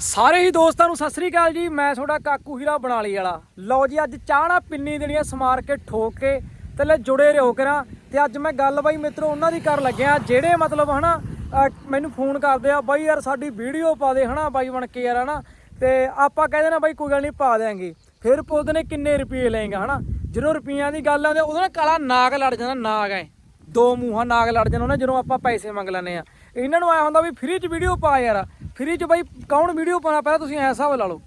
ਸਾਰੇ ਹੀ ਦੋਸਤਾਂ ਨੂੰ ਸਤਿ ਸ੍ਰੀ ਅਕਾਲ ਜੀ, ਮੈਂ ਤੁਹਾਡਾ ਕਾਕੂ ਹੀਰਾ ਬਣਾਲੀ ਵਾਲਾ। ਲਓ ਜੀ, ਅੱਜ ਚਾਹ ਨਾ ਪਿੰਨੀ ਦੇਣੀਆਂ ਸਮਾਰ ਕੇ ਠੋਕ ਕੇ ਤੇ ਲੈ ਜੁੜੇ ਰਹੋ ਕਰਾਂ। ਤੇ ਅੱਜ ਮੈਂ ਗੱਲ ਬਾਈ ਮਿੱਤਰੋ ਉਹਨਾਂ ਦੀ ਕਰ ਲੱਗਿਆ, ਜਿਹੜੇ ਮਤਲਬ ਹਨਾ ਅਹ ਮੈਨੂੰ ਫੋਨ ਕਰਦੇ ਆ, ਬਾਈ ਯਾਰ ਸਾਡੀ ਵੀਡੀਓ ਪਾ ਦੇ ਹਨਾ, ਬਾਈ ਬਣ ਕੇ ਯਾਰ ਹਨਾ। ਤੇ ਆਪਾਂ ਕਹਿੰਦੇ ਨਾ ਬਾਈ ਕੋਈ ਗੱਲ ਨਹੀਂ, ਪਾ ਦੇਾਂਗੇ ਫਿਰ ਪੁੱਛਦੇ ਨੇ ਕਿੰਨੇ ਰੁਪਏ ਲਏਗਾ ਹਨਾ? ਜਦੋਂ ਰੁਪਈਆਂ ਦੀ ਗੱਲ ਆਉਂਦੀ ਉਹਦੇ ਨਾਲ ਕਾਲਾ ਨਾਗ ਲੜ ਜਾਂਦਾ, ਨਾਗ ਐ। ਦੋ ਮੂੰਹਾਂ ਨਾਗ ਲੜ ਜਾਂਦਾ, ਉਹਨਾਂ ਜਦੋਂ ਆਪਾਂ ਪੈਸੇ ਮੰਗ ਲੈਂਦੇ ਆ। ਇਹਨਾਂ ਨੂੰ ਐ ਹੁੰਦਾ ਵੀ ਫ੍ਰੀ ਚ ਵੀਡੀਓ ਪਾ ਯਾਰ। ਫ੍ਰੀ ਚ ਬਾਈ ਕੌਣ ਵੀਡੀਓ ਪਾਉਣਾ? ਪਹਿਲਾਂ ਤੁਸੀਂ ਐ ਹਿਸਾਬ ਲਾ ਲਓ।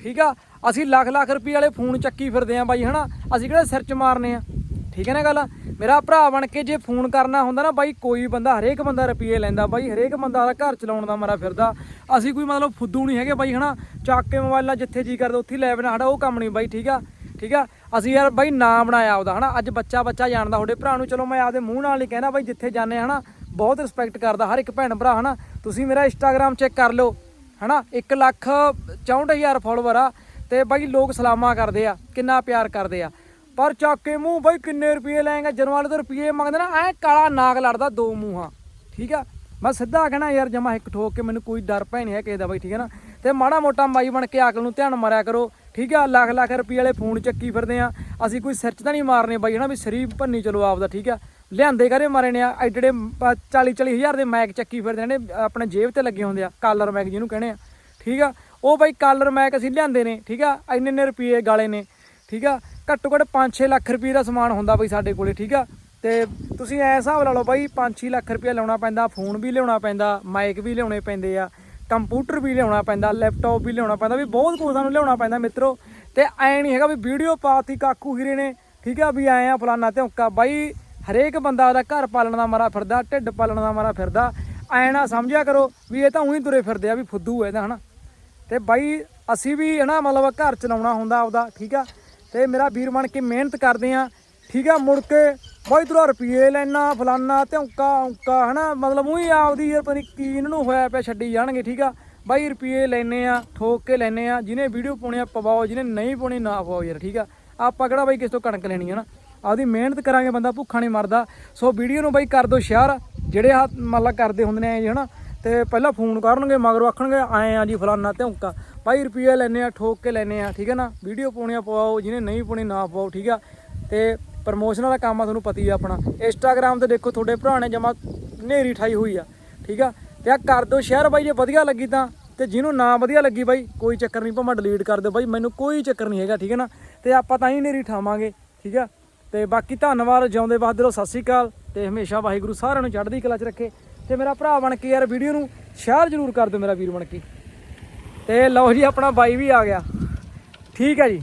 ਠੀਕ ਆ? ਅਸੀਂ ਲੱਖ ਲੱਖ ਰੁਪਏ ਵਾਲੇ ਫੋਨ ਚੱਕੀ ਫਿਰਦੇ ਆ ਬਾਈ, ਹਨਾ? ਅਸੀਂ ਕਿਹੜਾ ਸਿਰ ਚ ਮਾਰਨੇ ਆ? ਠੀਕ ਹੈ ਨਾ ਗੱਲ? ਮੇਰਾ ਭਰਾ ਬਣ ਕੇ ਜੇ ਫੋਨ ਕਰਨਾ ਹੁੰਦਾ ਨਾ ਬਾਈ, ਕੋਈ ਬੰਦਾ, ਹਰੇਕ ਬੰਦਾ ਰੁਪਏ ਲੈਂਦਾ ਬਾਈ, ਹਰੇਕ ਬੰਦਾ ਦਾ ਘਰ ਚਲਾਉਣ ਦਾ ਮਰਾ ਫਿਰਦਾ। ਅਸੀਂ ਕੋਈ ਮਤਲਬ ਫੁੱਦੂ ਨਹੀਂ ਹੈਗੇ ਬਾਈ, ਹਨਾ? ਚੱਕ ਕੇ ਮੋਬਾਈਲਾਂ ਜਿੱਥੇ ਜੀ ਕਰਦਾ ਉੱਥੇ ਲੈ ਬਣਾ ਸਾਡਾ ਉਹ ਕੰਮ ਨਹੀਂ ਬਾਈ, ਠੀਕ ਆ? ਠੀਕ ਆ? ਅਸੀਂ ਯਾਰ ਬਾਈ ਨਾਂ ਬਣਾਇਆ ਉਹਦਾ ਹਨਾ? ਅੱਜ ਬੱਚਾ ਬੱਚਾ ਜਾਣਦਾ, ਤੁਹਾਡੇ ਭਰਾ ਨੂੰ। ਚਲੋ ਮੈਂ ਆਪਦੇ ਮੂੰਹ ਨਾਲ ਹੀ ਕਹਿਣਾ ਬਾਈ, ਜਿੱਥੇ ਜਾਂਦੇ ਹਨਾ? ਬਹੁਤ ਰਿਸਪੈਕਟ ਕਰਦਾ ਹਰ ਇੱਕ ਭੈਣ ਭਰਾ, ਹਨਾ? ਤੁਸੀਂ ਮੇਰਾ ਇੰਸਟਾਗ੍ਰam ਚੈੱਕ ਕਰ ਲਿਓ, ਹਨਾ? 1 ਲੱਖ 64000 ਫਾਲੋਵਰ ਆ ਤੇ ਬਾਈ ਲੋਕ ਸਲਾਮਾਂ ਕਰਦੇ ਆ, ਕਿੰਨਾ ਪਿਆਰ ਕਰਦੇ ਆ। ਪਰ ਚੱਕ ਮੂੰਹ ਬਾਈ ਕਿੰਨੇ ਰੁਪਏ ਲੈਂਗਾ ਜਦੋਂ ਵਾਲੇ ਤੋਂ ਰੁਪਏ ਮੰਗਦੇ ਨਾ, ਐ ਕਾਲਾ ਨਾਗ ਲੜਦਾ ਦੋ ਮੂੰਹਾਂ, ਠੀਕ ਆ? ਮੈਂ ਸਿੱਧਾ ਕਹਿਣਾ ਯਾਰ, ਜਮਾ ਇੱਕ ਠੋਕ ਕੇ ਮੈਨੂੰ ਕੋਈ ਡਰ ਭੈ ਨਹੀਂ ਹੈ ਕਿਸੇ ਦਾ ਬਾਈ, ਠੀਕ ਹੈ ਨਾ? ਤੇ ਮਾੜਾ ਮੋਟਾ ਮਾਈ ਬਣ ਕੇ ਅਕਲ ਨੂੰ ਧਿਆਨ ਮਾਰਿਆ ਕਰੋ, ਠੀਕ ਆ? ਲੱਖ ਲੱਖ ਰੁਪਏ ਵਾਲੇ ਫੋਨ ਚੱਕੀ ਫਿਰਦੇ ਆ। ਅਸੀਂ ਕੋਈ ਸਿਰ 'ਚ ਤਾਂ ਨਹੀਂ ਮਾਰਨੇ ਬਾਈ, ਹਨਾ? ਵੀ ਸਰੀਰ ਭੰਨੀ ਚਲੋ ਆਪਦਾ, ਠੀਕ ਆ? ਲਿਆਂਦੇ ਕਰੇ ਮਾਰੇ ਨੇ ਆ ਐਡੇ 40 40 ਹਜ਼ਾਰ ਦੇ ਮੈਕ ਚੱਕੀ ਫਿਰਦੇ ਨੇ ਆਪਣੇ ਜੇਬ ਤੇ ਲੱਗੇ ਹੁੰਦੇ ਆ ਕਾਲਰ ਮੈਕ ਜਿਹਨੂੰ ਕਹਿੰਦੇ ਆ, ਠੀਕ ਆ? ਉਹ ਬਾਈ ਕਾਲਰ ਮੈਕ ਅਸੀਂ ਲਿਆਂਦੇ ਨੇ, ਠੀਕ ਆ? ਇੰਨੇ ਇੰਨੇ ਰੁਪਏ ਗਾਲੇ ਨੇ, ਠੀਕ ਆ? ਘੱਟੋ ਘੱਟ 5-6 ਲੱਖ ਰੁਪਏ ਦਾ ਸਮਾਨ ਹੁੰਦਾ ਬਾਈ ਸਾਡੇ ਕੋਲੇ, ਠੀਕ ਆ? ਤੇ ਤੁਸੀਂ ਐ ਹਿਸਾਬ ਲਾ ਲਓ ਬਾਈ 5-6 ਲੱਖ ਰੁਪਏ ਲਾਉਣਾ ਪੈਂਦਾ ਫੋਨ ਵੀ ਲਿਆਉਣਾ ਪੈਂਦਾ ਮਾਈਕ ਵੀ ਲਿਆਉਣੇ ਪੈਂਦੇ ਆ ਕੰਪਿਊਟਰ ਵੀ ਲਿਆਉਣਾ ਪੈਂਦਾ ਲੈਪਟਾਪ ਵੀ ਲਿਆਉਣਾ ਪੈਂਦਾ, ਵੀ ਬਹੁਤ ਕੁਝ ਸਾਨੂੰ ਲਿਆਉਣਾ ਪੈਂਦਾ ਮਿੱਤਰੋ। ਤੇ ਐ ਨਹੀਂ ਹੈਗਾ ਵੀ ਵੀਡੀਓ ਪਾਤੀ ਕਾਕੂ ਹੀਰੇ ਨੇ, ਠੀਕ ਆ? ਵੀ ਆਏ ਆ ਫਲਾਨਾ ਧੌਂਕਾ, ਬਾਈ ਹਰੇਕ ਬੰਦਾ ਉਹਦਾ ਘਰ ਪਾਲਣ ਦਾ ਮਾਰਾ ਫਿਰਦਾ, ਢਿੱਡ ਪਾਲਣ ਦਾ ਮਾਰਾ ਫਿਰਦਾ। ਐ ਨਾ ਸਮਝਿਆ ਕਰੋ ਵੀ ਇਹ ਤਾਂ ਉਹੀ ਤੁਰੇ ਫਿਰਦੇ ਆ ਵੀ ਫੁੱਦੂ ਐ ਇਹਦਾ, ਹਨਾ? ਤੇ ਬਾਈ, ਅਸੀਂ ਵੀ, ਹਨਾ, ਮਤਲਬ ਘਰ ਚਲਾਉਣਾ ਹੁੰਦਾ ਆਪਦਾ, ਠੀਕ ਆ? ਤੇ ਮੇਰਾ ਵੀਰ ਬਣ ਕੇ ਮਿਹਨਤ ਕਰਦੇ ਆ, ਠੀਕ ਆ? ਮੁੜ ਕੇ ਬਾਈ, ਤੂੰ ਰੁਪਏ ਲੈਣਾ, ਫਲਾਨਾ, ਧੌਂਕਾ, ਔਂਕਾ, ਹਨਾ? ਮਤਲਬ ਉਹੀ ਆਪਦੀ ਯਾਰ ਪਤਾ ਕੀ ਇਹਨਾਂ ਨੂੰ ਹੋਇਆ ਪਿਆ ਛੱਡੀ ਜਾਣਗੇ, ਠੀਕ ਆ? ਬਾਈ ਰੁਪਏ ਲੈਨੇ ਆ, ਠੋਕ ਕੇ ਲੈਨੇ ਆ, ਜਿਹਨੇ ਵੀਡੀਓ ਪਾਉਣੀ ਆ, ਪਵਾਓ, ਜਿਹਨੇ ਨਹੀਂ ਪਾਉਣੀ, ਨਾ ਪਵਾਓ ਯਾਰ, ਠੀਕ ਆ? ਆਪਾਂ ਕਿਹੜਾ ਬਾਈ ਕਿਸ ਤੋਂ ਕਣਕ ਲੈਣੀ ਹੈ ਨਾ ਆਪਦੀ ਮਿਹਨਤ ਕਰਾਂਗੇ, ਬੰਦਾ ਭੁੱਖਾ ਨਹੀਂ ਮਰਦਾ। ਸੋ ਵੀਡੀਓ ਨੂੰ ਬਾਈ ਕਰ ਦਿਓ ਸ਼ੇਅਰ। ਜਿਹੜੇ ਆ ਮਤਲਬ ਕਰਦੇ ਹੁੰਦੇ ਨੇ ਐ ਜੀ ਹਨਾ? ਤੇ ਪਹਿਲਾਂ ਫੋਨ ਕਰਨਗੇ ਮਗਰੋਂ ਆਖਣਗੇ, ਆਏ ਆ ਜੀ ਫਲਾਨਾ ਧੌਂਕਾ। ਭਾਈ ਰੁਪਈਆ ਲੈਨੇ ਆ, ਠੋਕ ਕੇ ਲੈਨੇ ਆ, ਠੀਕ ਹੈ ਨਾ? ਵੀਡੀਓ ਪਾਉਣੀ ਆ ਪਵਾਓ, ਜਿਹਨੇ ਨਹੀਂ ਪਾਉਣੀ ਨਾ ਪਵਾਓ ਠੀਕ ਆ? ਤੇ ਪ੍ਰਮੋਸ਼ਨ ਵਾਲਾ ਕੰਮ ਆ, ਤੁਹਾਨੂੰ ਪਤੀ ਆ ਆਪਣਾ। ਇੰਸਟਾਗ੍ਰam ਤੇ ਦੇਖੋ, ਤੁਹਾਡੇ ਭਰਾ ਨੇ ਜਮਾ ਨੇਰੀ ਠਾਈ ਹੋਈ ਆ, ਠੀਕ ਆ? ਤੇ ਆ ਕਰ ਦਿਓ ਸ਼ੇਅਰ ਬਾਈ, ਜੇ ਵਧੀਆ ਲੱਗੀ ਤਾਂ। ਤੇ ਜਿਹਨੂੰ ਨਾ ਵਧੀਆ ਲੱਗੀ ਬਾਈ, ਕੋਈ ਚੱਕਰ ਨਹੀਂ, ਭਾਵੇਂ ਡਿਲੀਟ ਕਰ ਦਿਓ ਬਾਈ, ਮੈਨੂੰ ਕੋਈ ਚੱਕਰ ਨਹੀਂ ਹੈਗਾ, ਠੀਕ ਹੈ ਨਾ? ਤੇ ਆਪਾਂ ਤਾਂ ਹੀ ਨੇਰੀ ਠਾਵਾਂਗੇ, ਠੀਕ ਆ? ਤੇ ਬਾਕੀ ਧੰਨਵਾਦ, ਜਿਉਂਦੇ ਬਹਾਦਰ ਰਹੋ ਸਤਿ ਸ੍ਰੀ ਅਕਾਲ ਤੇ ਹਮੇਸ਼ਾ ਵਾਹਿਗੁਰੂ ਸਾਰਿਆਂ ਨੂੰ ਚੜ੍ਹਦੀ ਕਲਾ 'ਚ ਰੱਖੇ ਤੇ ਮੇਰਾ ਭਰਾ ਬਣ ਕੇ ਯਾਰ ਵੀਡੀਓ ਨੂੰ ਸ਼ੇਅਰ ਜ਼ਰੂਰ ਕਰ ਦਿਓ ਮੇਰਾ ਵੀਰ ਬਣ ਕੇ। ਤੇ ਲਓ ਜੀ, ਆਪਣਾ ਬਾਈ ਵੀ ਆ ਗਿਆ। ਠੀਕ ਹੈ ਜੀ।